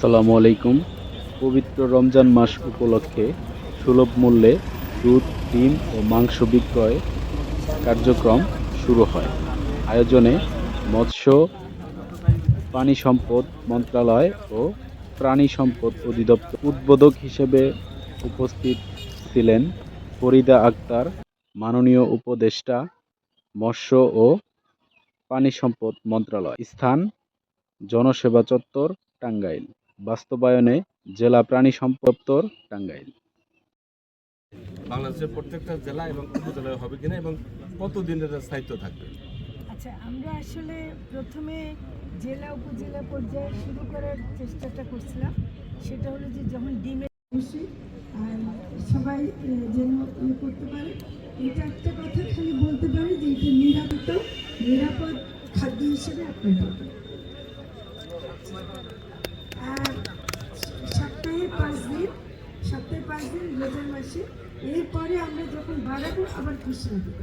আসসালামু আলাইকুম। পবিত্র রমজান মাস উপলক্ষে সুলভ মূল্যে দুধ, ডিম ও মাংস বিক্রয় কার্যক্রম শুরু হয়। আয়োজনে মৎস্য, প্রাণী সম্পদ মন্ত্রণালয় ও প্রাণী সম্পদ অধিদপ্তর উদ্বোধক হিসেবে উপস্থিত ছিলেন ফরিদা আক্তার, মাননীয় উপদেষ্টা, মৎস্য ও প্রাণী সম্পদ মন্ত্রণালয় স্থান, জনসেবা চত্বর, টাঙ্গাইল। বাস্তবায়নে জেলা প্রাণী সম্পদ দপ্তর টাঙ্গাইল। বাংলাদেশের প্রত্যেকটা জেলা এবং উপজেলায় হবে কিনা এবং কতদিনের স্থায়িত্ব থাকবে? আচ্ছা আমরা আসলে প্রথমে জেলা উপজেলা পর্যায়ে শুরু করার চেষ্টাটা করছিলাম। সেটা হলো যে যখন ডিমের অবশ্যই আর সবাই যেন ইয়ে করতে পারে এটা একটা কথা খালি বলতে পারি যে এটা নিরাপদ নিরাপদ খাদ্য হিসেবে আপনার দিন রোজার মাসে। এরপরে আমরা যখন বাড়াবো আবার কৃষ্ণ দেবো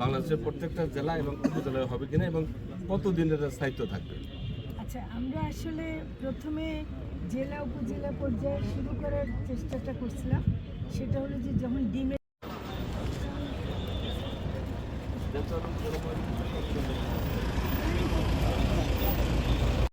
বাংলাদেশের প্রত্যেকটা জেলা এবং উপজেলায় হবে কিনা এবং কতদিন এটা স্থায়িত্ব থাকবে? আচ্ছা আমরা আসলে প্রথমে জেলা উপজেলা পর্যায়ে শুরু করার চেষ্টাটা করছিলাম। সেটা হলো যে যখন ডিমের